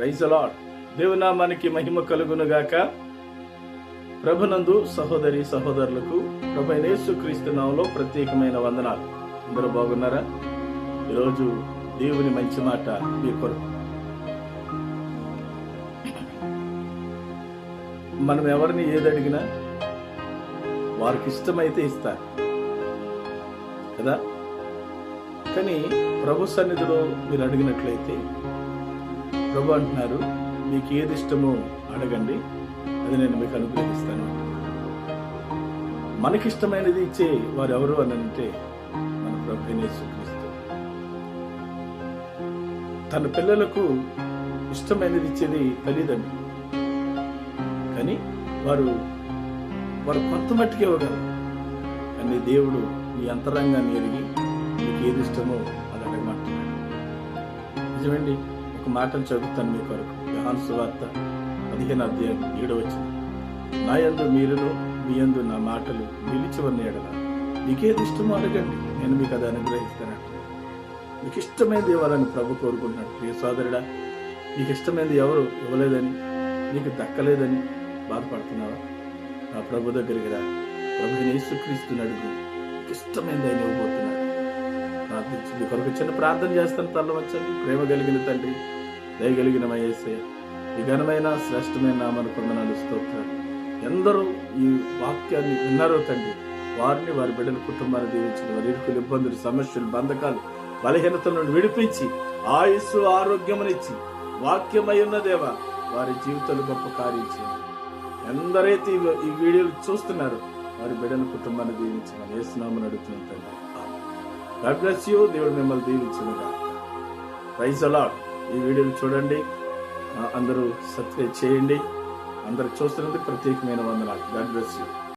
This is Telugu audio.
రైజ్ అలాడ్ దేవునామానికి మహిమ కలుగునుగాక. ప్రభునందు సహోదరి సహోదరులకు ప్రభు క్రీస్తునామంలో ప్రత్యేకమైన వందనాలు. అందరూ బాగున్నారా? ఈరోజు దేవుని మంచి మాట మీ కొరకు. మనం ఎవరిని ఏది అడిగినా వారికి ఇష్టమైతే ఇస్తారు. కదా? కానీ ప్రభు సన్నిధిలో మీరు అడిగినట్లయితే ప్రభు అంటున్నారు మీకు ఏది ఇష్టమో అడగండి అది నేను మీకు అనుగ్రహిస్తాను. మనకిష్టమైనది ఇచ్చే వారు ఎవరు అని అంటే మన ప్రభు తన పిల్లలకు ఇష్టమైనది ఇచ్చేది తల్లిదండ్రులు. కానీ వారు వారు కొంత మట్టుకే ఇవ్వగలరు. కానీ దేవుడు ఈ అంతరంగాన్ని ఎరిగి మీకు ఏది ఇష్టమో అది అడగమంటున్నాడు. నిజమండి? ఒక మాటను చెబుతాను మీ కొరకు. యోహాను సువార్త పదిహేను అధ్యాయం ఏడవచ్చు వచ్చింది నా యందు మీరును మీ యందు నా మాటలు నిలిచి ఉన్న ఎడల. మీకేది ఇష్టమో అడగండి నేను మీకు అది అనుగ్రహిస్తానంట మీకు ఇష్టమైనది ఇవ్వాలని ప్రభు కోరుకుంటున్నాడు. ప్రియ సోదరుడా నీకు ఇష్టమైనది ఎవరు ఇవ్వలేదని నీకు దక్కలేదని బాధపడుతున్నావా? నా ప్రభు దగ్గరికి రా ప్రభు యేసుక్రీస్తుని అడుగు నీకు ఇష్టమైనది ఆయన ఇవ్వబోతున్నాడు. ప్రార్థించి. మీ కొరకు చిన్న ప్రార్థన చేస్తాను. తల్లవచ్చండి ప్రేమ కలిగిన తండ్రి దయగలిగిన మయేసే ఈ ఘనమైన శ్రేష్టమైన నామను పొందనాలు స్తోత్రాలు ఎందరూ ఈ వాక్యాన్ని విన్నారో తండ్రి వారిని వారి బిడ్డల కుటుంబాన్ని దీవించిన వారి ఇరుకులు ఇబ్బందులు సమస్యలు బంధకాలు బలహీనతల నుండి విడిపించి ఆయుస్సు ఆరోగ్యమునిచ్చి వాక్యమై ఉన్న దేవ వారి జీవితాలు గొప్ప కార్యం ఎందరైతే ఈ- వీడియోలు చూస్తున్నారు వారి బిడ్డల కుటుంబాన్ని దీవించమని ఏసునామని అడుగుతున్నాం తండ్రి. గాడ్ బ్లెస్ యూ దేవుడు మిమ్మల్ని దీవించిన ప్రైజ్ అలాట్ ఈ వీడియోలు చూడండి. అందరూ సబ్స్క్రైబ్ చేయండి. అందరు చూస్తున్నందుకు ప్రత్యేకమైన వందనాలు. God bless you